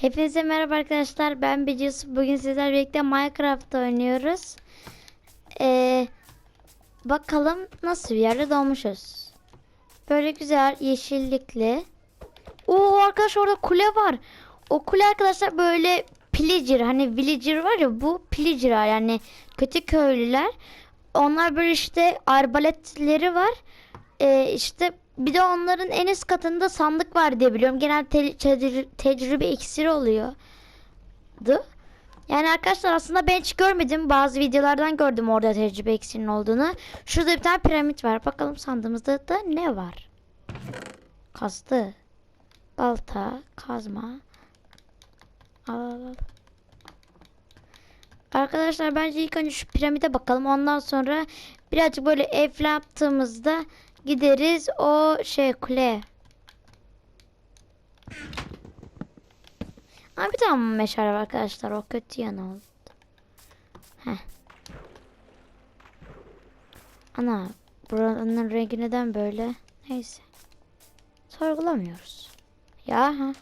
Hepinize merhaba arkadaşlar. Ben Becius. Bugün sizlerle birlikte Minecraft oynuyoruz. Ee, bakalım nasıl bir yerde doğmuşuz. Böyle güzel yeşillikli. Oo arkadaşlar orada kule var. O kule arkadaşlar böyle pillager hani villager var ya bu pillager yani kötü köylüler. Onlar böyle işte arbaletleri var. Ee, işte bir de onların en üst katında sandık var diye biliyorum. Genel te- tecrü- tecrübe iksiri oluyordu. Yani arkadaşlar aslında ben hiç görmedim. Bazı videolardan gördüm orada tecrübe iksirinin olduğunu. Şurada bir tane piramit var. Bakalım sandığımızda da ne var? Kazdı. Balta, kazma. Al al al. Arkadaşlar bence ilk önce şu piramide bakalım. Ondan sonra birazcık böyle ev yaptığımızda gideriz o şey kule. Ama bir tane meşale var arkadaşlar. O kötü yanı oldu. Heh. Ana buranın rengi neden böyle? Neyse. Sorgulamıyoruz. Ya ha.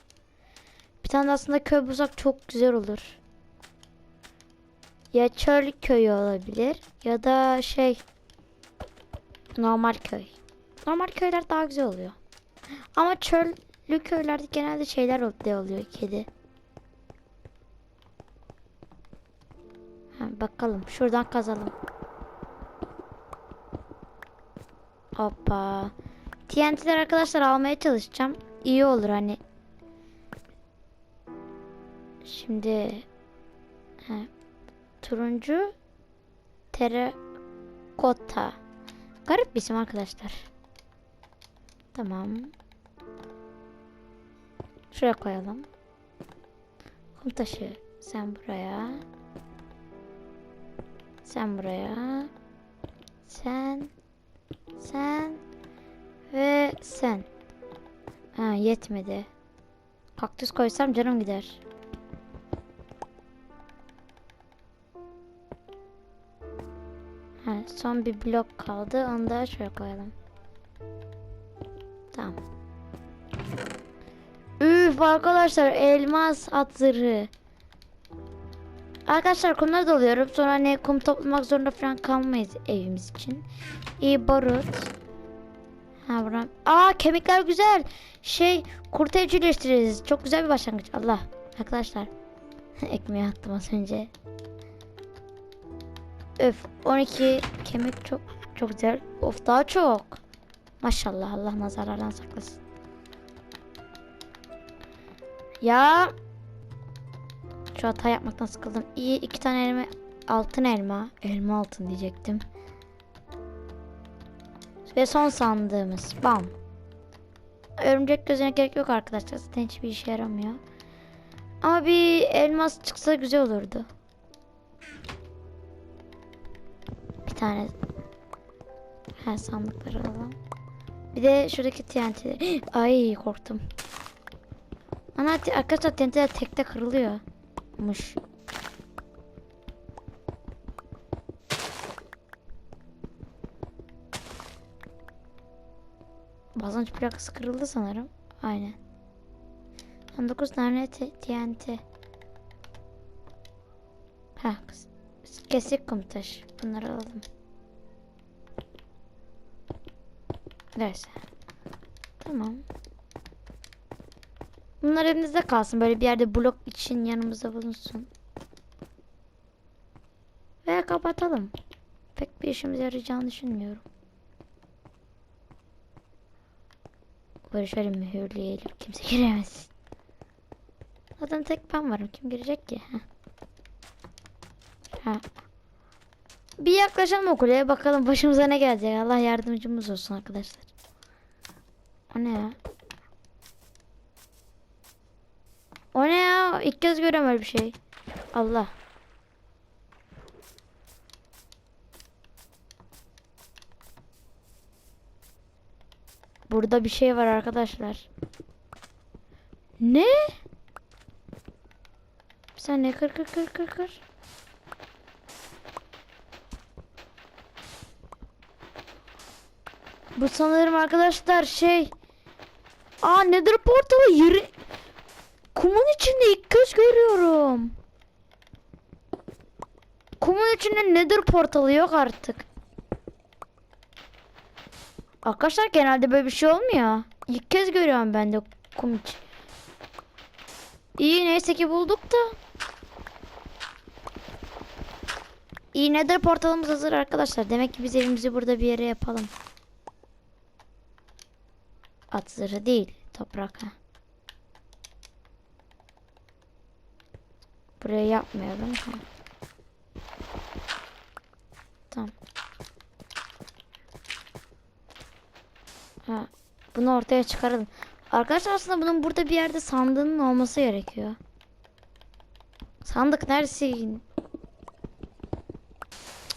Bir tane aslında köy bulsak çok güzel olur. Ya çöl köyü olabilir ya da şey normal köy. Normal köyler daha güzel oluyor. Ama çöllü köylerde genelde şeyler oluyor kedi. Ha, bakalım şuradan kazalım. Hoppa. TNT'ler arkadaşlar almaya çalışacağım. İyi olur hani. Şimdi ha, turuncu terakota. Garip bir isim arkadaşlar. Tamam. Şuraya koyalım. Kum taşı sen buraya. Sen buraya. Sen. Sen. Ve sen. Ha yetmedi. Kaktüs koysam canım gider. Ha, son bir blok kaldı. Onu da şöyle koyalım. Tamam. Üf arkadaşlar elmas at. Arkadaşlar kumları doluyorum. Sonra hani kum toplamak zorunda falan kalmayız evimiz için. İyi barut. Ha buram. Aa kemikler güzel. Şey kurt evcilleştiririz. Çok güzel bir başlangıç. Allah. Arkadaşlar. Ekmeği attım az önce. Öf 12 kemik çok çok güzel. Of daha çok. Maşallah Allah nazarlardan saklasın. Ya şu hata yapmaktan sıkıldım. İyi iki tane elma altın elma. Elma altın diyecektim. Ve son sandığımız. Bam. Örümcek gözüne gerek yok arkadaşlar. Zaten hiçbir işe yaramıyor. Ama bir elmas çıksa güzel olurdu. Bir tane her sandıkları alalım. Bir de şuradaki TNT. Ay korktum. Ana arkadaşlar TNT'ler tekte kırılıyormuş. Basınç plakası kırıldı sanırım. Aynen. 19 tane TNT. Ha, kesik kum taş. Bunları alalım. Neyse. Tamam. Bunlar elinizde kalsın. Böyle bir yerde blok için yanımızda bulunsun. Ve kapatalım. Pek bir işimize yarayacağını düşünmüyorum. Böyle şöyle mühürleyelim. Kimse giremez. Zaten tek ben varım. Kim girecek ki? Heh. Ha. Bir yaklaşalım o kuleye bakalım başımıza ne gelecek. Allah yardımcımız olsun arkadaşlar. O ne ya? O ne ya? İlk kez görüyorum bir şey. Allah. Burada bir şey var arkadaşlar. Ne? Bir saniye kır kır kır kır kır. Bu sanırım arkadaşlar şey. Aa nedir portalı yeri. Kumun içinde ilk kez görüyorum. Kumun içinde nedir portalı yok artık. Arkadaşlar genelde böyle bir şey olmuyor. İlk kez görüyorum ben de kum iç. İyi neyse ki bulduk da. İyi nedir portalımız hazır arkadaşlar. Demek ki biz evimizi burada bir yere yapalım. At değil. Toprak ha. Buraya yapmayalım. Ha. Tamam. Ha. Bunu ortaya çıkaralım. Arkadaşlar aslında bunun burada bir yerde sandığının olması gerekiyor. Sandık neresi?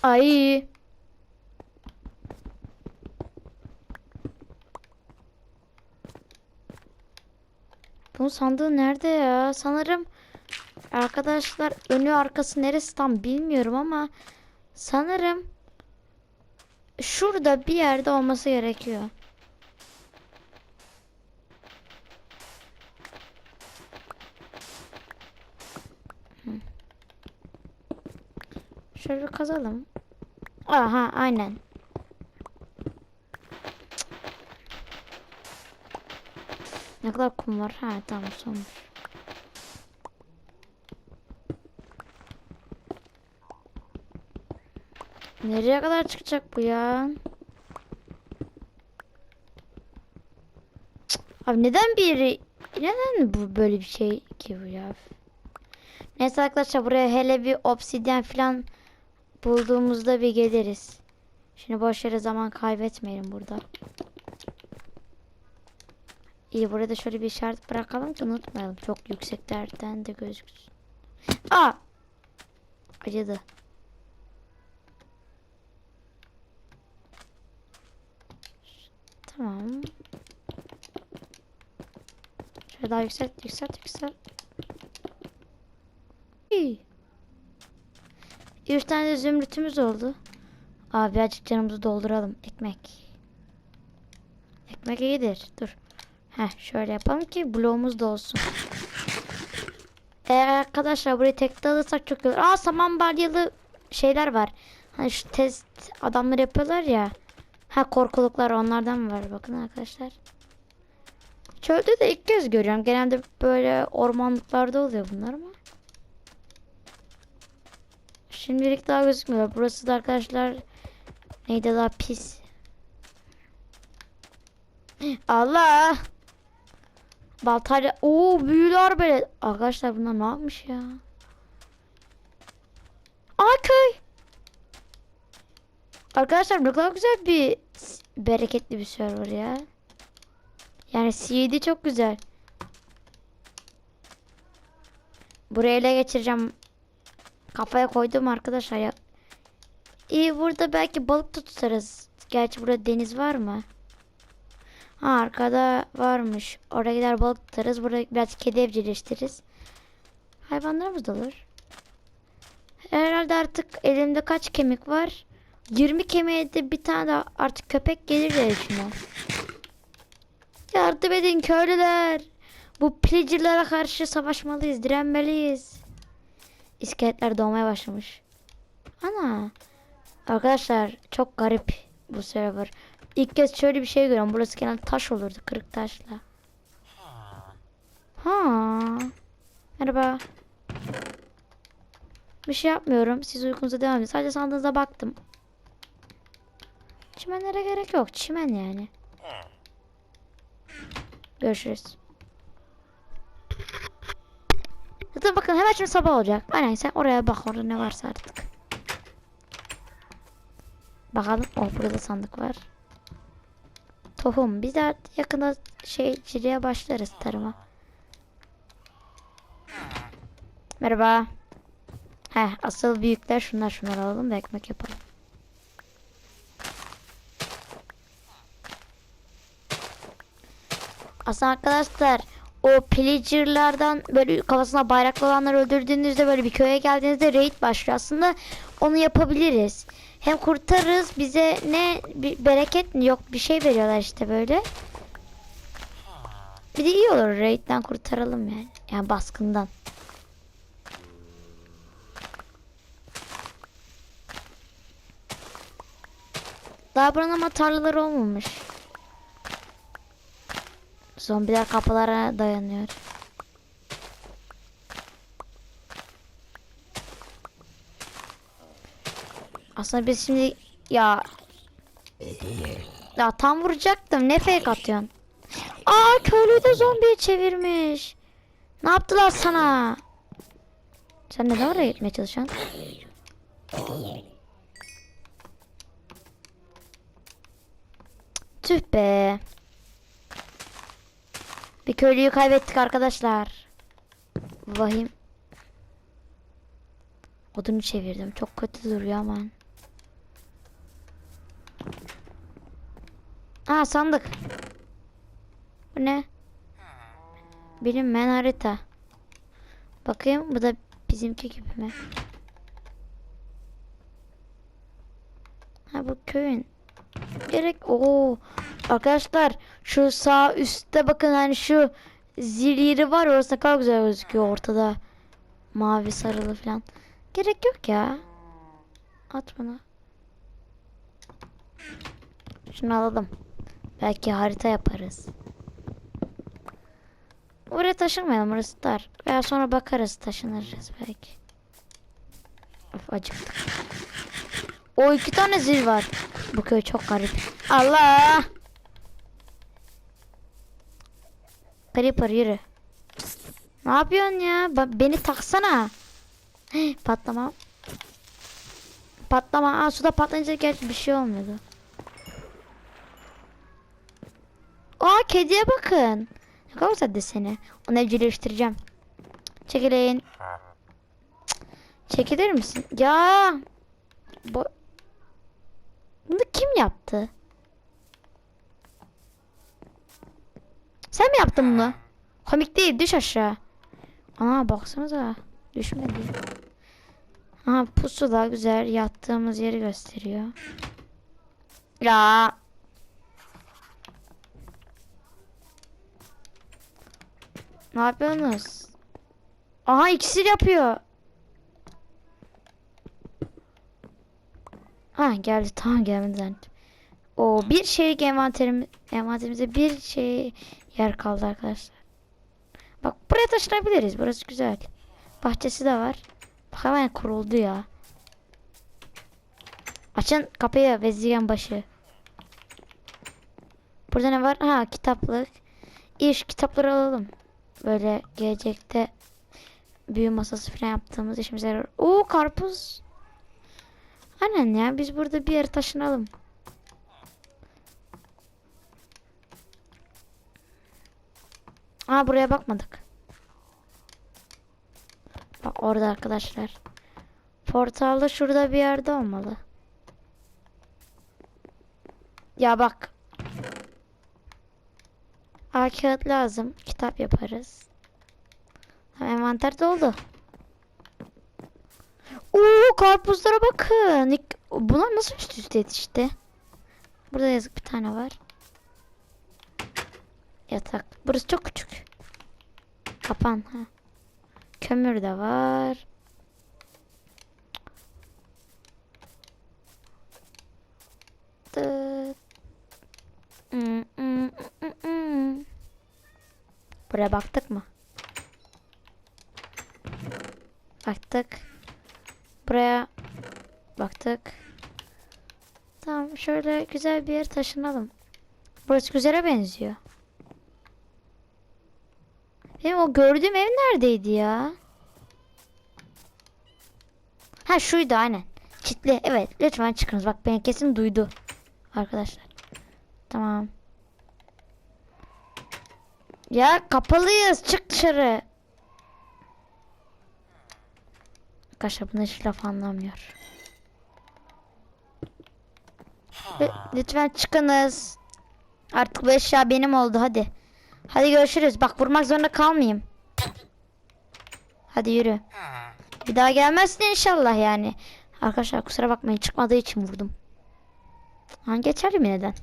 Ay. Bunun sandığı nerede ya? Sanırım arkadaşlar önü arkası neresi tam bilmiyorum ama sanırım şurada bir yerde olması gerekiyor. Şöyle kazalım. Aha aynen. Ne kadar kum var? Ha tamam sonmuş. Nereye kadar çıkacak bu ya? Abi neden bir yeri... Neden bu böyle bir şey ki bu ya? Neyse arkadaşlar buraya hele bir obsidyen falan bulduğumuzda bir geliriz. Şimdi boş yere zaman kaybetmeyelim burada. İyi burada şöyle bir işaret bırakalım ki unutmayalım. Çok yükseklerden de gözüksün. Aa! Acıdı. Tamam. Şöyle daha yükselt, yükselt, yükselt. İyi. Üç tane de zümrütümüz oldu. Abi birazcık canımızı dolduralım. Ekmek. Ekmek iyidir. Dur. Heh şöyle yapalım ki bloğumuz da olsun. Eğer arkadaşlar burayı tek alırsak çok olur. Aa saman balyalı şeyler var. Hani şu test adamlar yapıyorlar ya. Ha korkuluklar onlardan var bakın arkadaşlar. Çölde de ilk kez görüyorum. Genelde böyle ormanlıklarda oluyor bunlar ama. Şimdilik daha gözükmüyor. Burası da arkadaşlar neydi daha pis. Allah! Baltayla o büyüler böyle. Arkadaşlar bunlar ne yapmış ya? Aa. Arkadaşlar ne kadar güzel bir bereketli bir server ya. Yani CD çok güzel. Buraya ele geçireceğim. Kafaya koydum arkadaşlar ya. İyi burada belki balık da tutarız. Gerçi burada deniz var mı? Ha arkada varmış. Oraya gider balık tutarız. Burada biraz kedi evcilleştiririz. Hayvanlarımız da olur. Herhalde artık elimde kaç kemik var? 20 kemiğe de bir tane daha artık köpek gelir diye düşünüyorum. Yardım edin köylüler. Bu pillager'lara karşı savaşmalıyız, direnmeliyiz. İskeletler doğmaya başlamış. Ana. Arkadaşlar çok garip bu server. İlk kez şöyle bir şey görüyorum. Burası genelde taş olurdu. Kırık taşla. Ha. Merhaba. Bir şey yapmıyorum. Siz uykunuza devam edin. Sadece sandığınıza baktım. Çimenlere gerek yok. Çimen yani. Görüşürüz. Zaten bakın hemen şimdi sabah olacak. Aynen sen oraya bak orada ne varsa artık. Bakalım. Oh burada sandık var. Tohum. Biz de yakında şeyciliğe başlarız tarıma. Merhaba. Heh asıl büyükler şunlar şunlar alalım da ekmek yapalım. Aslında arkadaşlar o pillager'lardan böyle kafasına bayraklı olanları öldürdüğünüzde böyle bir köye geldiğinizde raid başlıyor. Aslında onu yapabiliriz. Hem kurtarırız bize ne bir bereket yok bir şey veriyorlar işte böyle. Bir de iyi olur raid'den kurtaralım yani. Yani baskından. Daha buranın ama tarlaları olmamış. Zombiler kapılara dayanıyor. Aslında biz şimdi ya ya tam vuracaktım. Ne fake atıyorsun? Aa köylüyü de zombiye çevirmiş. Ne yaptılar sana? Sen neden oraya gitmeye çalışıyorsun? Tüh be. Bir köylüyü kaybettik arkadaşlar. Vahim. Odunu çevirdim. Çok kötü duruyor aman. Aa sandık. Bu ne? Bilinmeyen harita. Bakayım bu da bizimki gibi mi? Ha bu köyün. Gerek o arkadaşlar şu sağ üstte bakın hani şu zil yeri var orası ne kadar güzel gözüküyor ortada. Mavi sarılı falan. Gerek yok ya. At bunu. Şunu alalım. Belki harita yaparız. Oraya taşınmayalım orası dar. Veya sonra bakarız taşınırız belki. Of acıktık. O iki tane zil var. Bu köy çok garip. Allah! Creeper yürü. Ne yapıyorsun ya? Ba- beni taksana. Patlama. Patlama. Aa suda patlayınca gerçi bir şey olmuyordu. Aa kediye bakın. Ne kadar güzel deseni. Onu evcilleştireceğim. Çekilin. Çekilir misin? Ya. Bu... Bunu kim yaptı? Sen mi yaptın bunu? Komik değil düş aşağı. Ana baksanıza. Düşmedi. Aha pusu da güzel yattığımız yeri gösteriyor. Ya. Ne yapıyorsunuz? Aha iksir yapıyor. Ha geldi tamam gelmedi zannettim. O bir şeylik envanterim, envanterimize bir şey yer kaldı arkadaşlar. Bak buraya taşınabiliriz. Burası güzel. Bahçesi de var. Bak hemen kuruldu ya. Açın kapıyı vezirgen başı. Burada ne var? Ha kitaplık. İş kitapları alalım. Böyle gelecekte büyü masası falan yaptığımız işimize yarar. Oo karpuz. Aynen ya biz burada bir yere taşınalım. Aa buraya bakmadık. Bak orada arkadaşlar. Portalda şurada bir yerde olmalı. Ya bak. Aa kağıt lazım. Kitap yaparız. Tamam, envanter doldu. Oo karpuzlara bakın. Bunlar nasıl üst üste yetişti? Burada yazık bir tane var. Yatak. Burası çok küçük. Kapan ha. Kömür de var. Buraya baktık mı? Baktık. Buraya baktık. Tamam şöyle güzel bir yer taşınalım. Burası güzele benziyor. Benim o gördüğüm ev neredeydi ya? Ha şuydu aynen. Çitli. Evet lütfen çıkınız. Bak beni kesin duydu. Arkadaşlar. Tamam. Ya kapalıyız. Çık dışarı. Arkadaşlar bunlar hiç laf anlamıyor. Lü- Lütfen çıkınız. Artık bu eşya benim oldu hadi. Hadi görüşürüz. Bak vurmak zorunda kalmayayım. Hadi yürü. Bir daha gelmezsin inşallah yani. Arkadaşlar kusura bakmayın çıkmadığı için vurdum. Ha geçerli mi neden?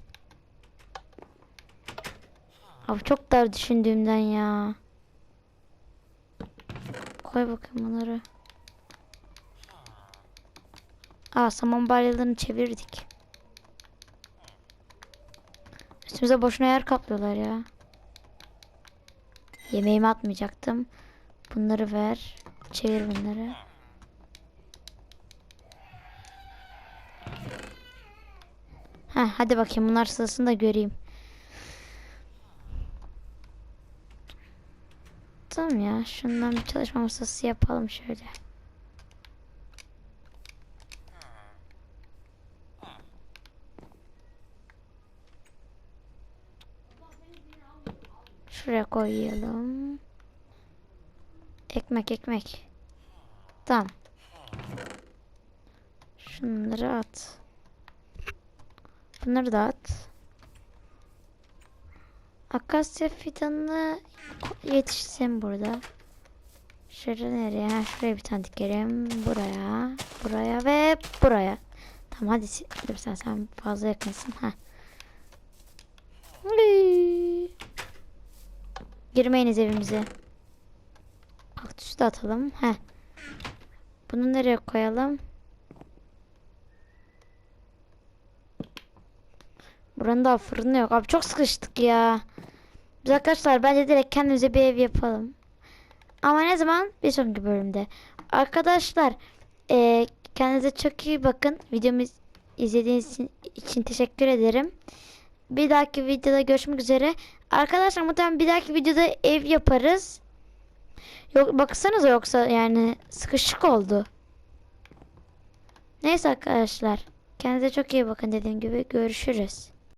Abi çok dar düşündüğümden ya. Koy bakayım bunları. Aa saman balyalarını çevirdik. Üstümüze boşuna yer kaplıyorlar ya. Yemeğimi atmayacaktım. Bunları ver. Çevir bunları. Heh, hadi bakayım bunlar sırasını da göreyim. Tamam ya şundan bir çalışma masası yapalım şöyle. Şuraya koyalım. Ekmek ekmek. Tamam. Şunları at. Bunları da at. Akasya fidanını yetişsin burada. Şuraya nereye? Ha, şuraya bir tane dikelim. Buraya, buraya ve buraya. Tamam hadi sen sen fazla yakınsın. Ha. Girmeyiniz evimize. Kaktüsü de atalım. Heh. Bunu nereye koyalım? Buranın da fırını yok. Abi çok sıkıştık ya. Biz arkadaşlar bence direkt kendimize bir ev yapalım. Ama ne zaman? Bir sonraki bölümde. Arkadaşlar eee, kendinize çok iyi bakın. Videomu izlediğiniz için teşekkür ederim. Bir dahaki videoda görüşmek üzere. Arkadaşlar muhtemelen bir dahaki videoda ev yaparız. Yok baksanıza yoksa yani sıkışık oldu. Neyse arkadaşlar. Kendinize çok iyi bakın dediğim gibi görüşürüz.